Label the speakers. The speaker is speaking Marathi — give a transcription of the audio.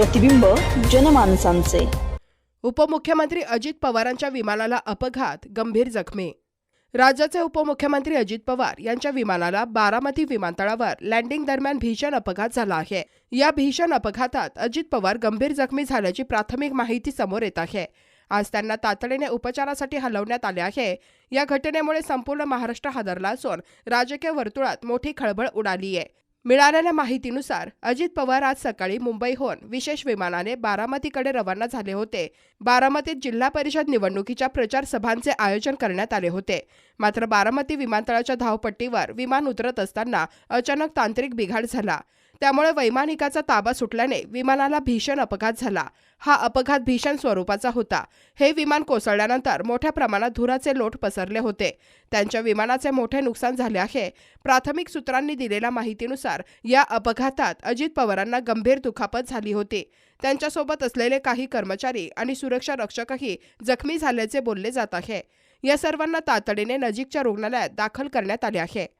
Speaker 1: प्रतिबिंब जनमानसांचे.
Speaker 2: उपमुख्यमंत्री अजित पवारांच्या विमानाला अपघात गंभीर जखमी. राज्याचे उपमुख्यमंत्री अजित पवार यांच्या विमानाला बारामती विमानतळावर लँडिंग दरम्यान भीषण अपघात झाला आहे. या भीषण अपघातात अजित पवार गंभीर जखमी झाल्याची प्राथमिक माहिती समोर येत आहे. आज त्यांना तातडीने उपचारासाठी हलवण्यात आले आहे. या घटनेमुळे संपूर्ण महाराष्ट्र हादरला असून राजकीय वर्तुळात मोठी खळबळ उडाली आहे. मिळालेल्या माहितीनुसार अजित पवार आज सकाळी मुंबईहून विशेष विमानाने बारामतीकडे रवाना झाले होते. बारामतीत जिल्हा परिषद निवडणुकीच्या प्रचार सभांचे आयोजन करण्यात आले होते. मात्र बारामती विमानतळाच्या धावपट्टीवर विमान उतरत असताना अचानक तांत्रिक बिघाड झाला. त्यामुळे वैमानिकाचा ताबा सुटल्याने विमानाला भीषण अपघात झाला. हा अपघात भीषण स्वरूपाचा होता. हे विमान कोसळल्यानंतर मोठ्या प्रमाणात धुराचे लोट पसरले होते. त्यांच्या विमानाचे मोठे नुकसान झाले आहे. प्राथमिक सूत्रांनी दिलेल्या माहितीनुसार या अपघातात अजित पवारांना गंभीर दुखापत झाली होती. त्यांच्यासोबत असलेले काही कर्मचारी आणि सुरक्षा रक्षकही जखमी झाल्याचे बोलले जात आहे. या सर्वांना तातडीने नजीकच्या रुग्णालयात दाखल करण्यात आले आहे.